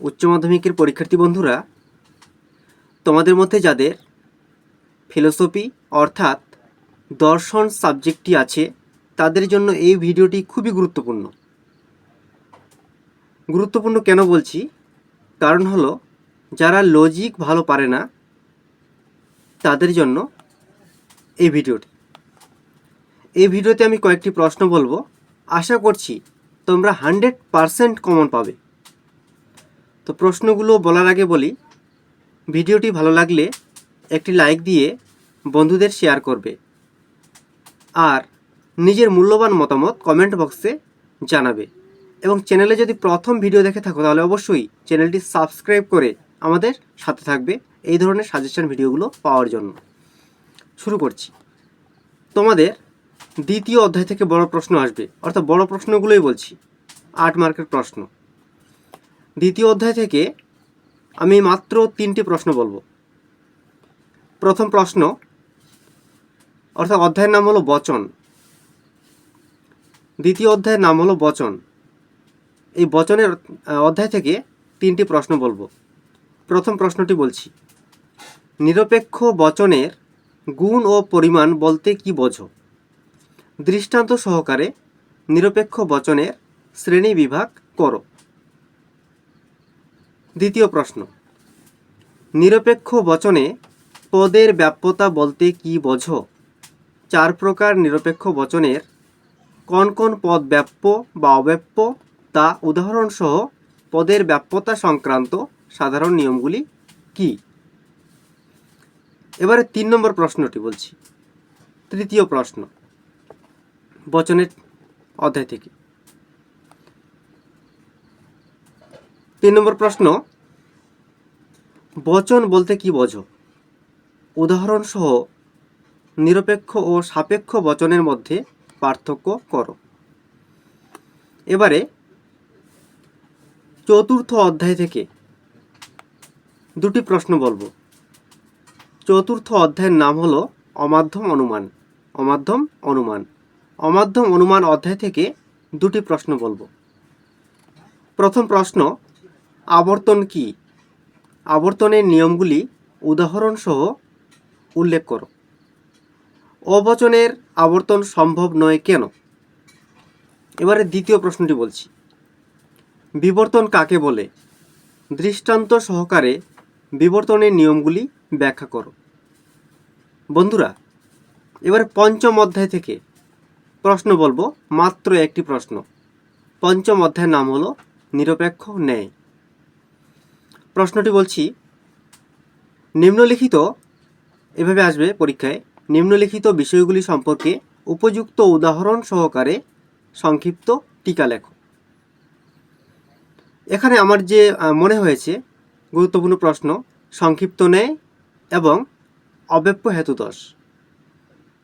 উচ্চ মাধ্যমিকের পরীক্ষার্থী বন্ধুরা, তোমাদের মধ্যে যাদের ফিলোসফি অর্থাৎ দর্শন সাবজেক্টটি আছে, তাদের জন্য এই ভিডিওটি খুবই গুরুত্বপূর্ণ। গুরুত্বপূর্ণ কেন বলছি? কারণ হলো, যারা লজিক ভালো পারে না, তাদের জন্য এই ভিডিওটি। এই ভিডিওতে আমি কয়েকটি প্রশ্ন বলব। আশা করছি তোমরা হান্ড্রেড পারসেন্ট কমন পাবে। তো প্রশ্নগুলো বলার আগে বলি, ভিডিওটি ভালো লাগলে একটি লাইক দিয়ে বন্ধুদের শেয়ার করবে। আর নিজের মূল্যবান মতামত কমেন্ট বক্সে জানাবে। এবং চ্যানেলে যদি প্রথম ভিডিও দেখে থাকো, তাহলে অবশ্যই চ্যানেলটি সাবস্ক্রাইব করে আমাদের সাথে থাকবে এই ধরনের সাজেশন ভিডিওগুলো পাওয়ার জন্য। শুরু করছি। তোমাদের দ্বিতীয় অধ্যায় থেকে বড় প্রশ্ন আসবে। অর্থাৎ বড় প্রশ্নগুলোই বলছি। আট মার্কের প্রশ্ন। দ্বিতীয় অধ্যায় থেকে আমি মাত্র তিনটি প্রশ্ন বলব। প্রথম প্রশ্ন, অর্থাৎ অধ্যায়ের নাম হলো বচন। দ্বিতীয় অধ্যায়ের নাম হলো বচন। এই বচনের অধ্যায় থেকে তিনটি প্রশ্ন বলব। প্রথম প্রশ্নটি বলছি, নিরপেক্ষ বচনের গুণ ও পরিমাণ বলতে কি বোঝো? দৃষ্টান্ত সহকারে নিরপেক্ষ বচনের শ্রেণি বিভাগ করো। দ্বিতীয় প্রশ্ন। নিরপেক্ষ বচনে পদের ব্যাপ্যতা বলতে কি বোঝো? চার প্রকার নিরপেক্ষ বচনের। কোন কোন পদ ব্যাপ্য বা অব্যাপ্য? তা উদাহরণসহ পদের ব্যাপ্যতা সংক্রান্ত সাধারণ নিয়মগুলি কি? এবারে তিন নম্বর প্রশ্নটি বলছি। তৃতীয় প্রশ্ন। বচনের অধ্যায় থেকে। তিন নম্বর প্রশ্ন, বচন বলতে কি বোঝো? উদাহরণসহ নিরপেক্ষ ও সাপেক্ষ বচনের মধ্যে পার্থক্য করো। এবারে চতুর্থ অধ্যায় থেকে দুটি প্রশ্ন বলব। চতুর্থ অধ্যায়ের নাম হলো অমাধ্যম অনুমান অমাধ্যম অনুমান। অমাধ্যম অনুমান অধ্যায় থেকে দুটি প্রশ্ন বলব। প্রথম প্রশ্ন আবর্তন কি? আবর্তনের নিয়মগুলি উদাহরণসহ উল্লেখ করো। অবচনের আবর্তন সম্ভব নয় কেন? এবারে দ্বিতীয় প্রশ্নটি বলছি। বিবর্তন কাকে বলে? দৃষ্টান্ত সহকারে বিবর্তনের নিয়মগুলি ব্যাখ্যা করো। বন্ধুরা, এবার পঞ্চম অধ্যায় থেকে প্রশ্ন বলব, মাত্র একটি প্রশ্ন। পঞ্চম অধ্যায়ের নাম হলো নিরপেক্ষ ন্যায়। প্রশ্নটি বলছি, নিম্নলিখিত এভাবে আসবে পরীক্ষায়, নিম্নলিখিত বিষয়গুলি সম্পর্কে উপযুক্ত উদাহরণ সহকারে সংক্ষিপ্ত টিকা লেখো। এখানে আমার যে মনে হয়েছে, গুরুত্বপূর্ণ প্রশ্ন, সংক্ষিপ্ত ন্যায় এবং অব্যাপ্য হেতুদশ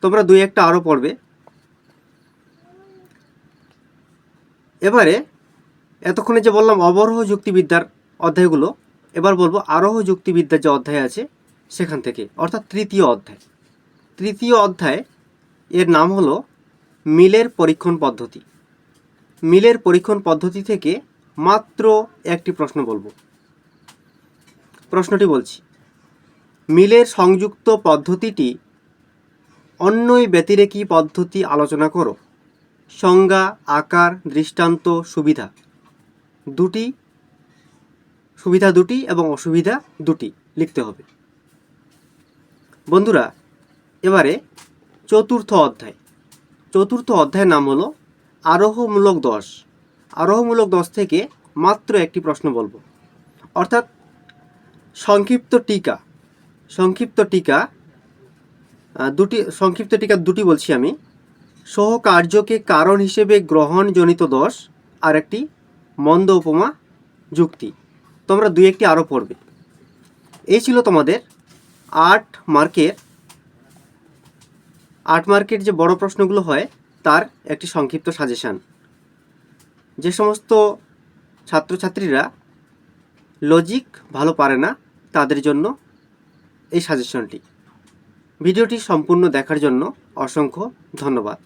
তোমরা দুই একটা আরও পড়বে। এবারে, এতক্ষণে যে বললাম অবরোহ যুক্তিবিদ্যার অধ্যায়গুলো এবার বলব আরোহ যুক্তিবিদ্যার যে অধ্যায় আছে সেখান থেকে, অর্থাৎ তৃতীয় অধ্যায়। তৃতীয় অধ্যায় এর নাম হলো মিলের পরীক্ষণ পদ্ধতি। মিলের পরীক্ষণ পদ্ধতি থেকে মাত্র একটি প্রশ্ন বলব। প্রশ্নটি বলছি, মিলের সংযুক্ত পদ্ধতিটি অন্যই ব্যতিরেকী পদ্ধতি আলোচনা করো। সংজ্ঞা, আকার, দৃষ্টান্ত, সুবিধা। দুটি সুবিধা দুটি এবং অসুবিধা দুটি লিখতে হবে। বন্ধুরা, এবারে চতুর্থ অধ্যায়। চতুর্থ অধ্যায়ের নাম হলো আরোহমূলক দশ। আরোহমূলক দশ থেকে মাত্র একটি প্রশ্ন বলব। অর্থাৎ সংক্ষিপ্ত টিকা সংক্ষিপ্ত টিকা দুটি, সংক্ষিপ্ত টিকা দুটি বলছি আমি। সহকার্যকে কারণ হিসেবে গ্রহণজনিত দশ আর একটি মন্দ উপমা যুক্তি। তোমরা দুই একটি আরও পড়বে। এই ছিল তোমাদের আট মার্কের আট মার্কের যে বড় প্রশ্নগুলো হয়, তার একটি সংক্ষিপ্ত সাজেশান যে সমস্ত ছাত্রছাত্রীরা লজিক ভালো পারে না, তাদের জন্য এই সাজেশনটি ভিডিওটি সম্পূর্ণ দেখার জন্য অসংখ্য ধন্যবাদ।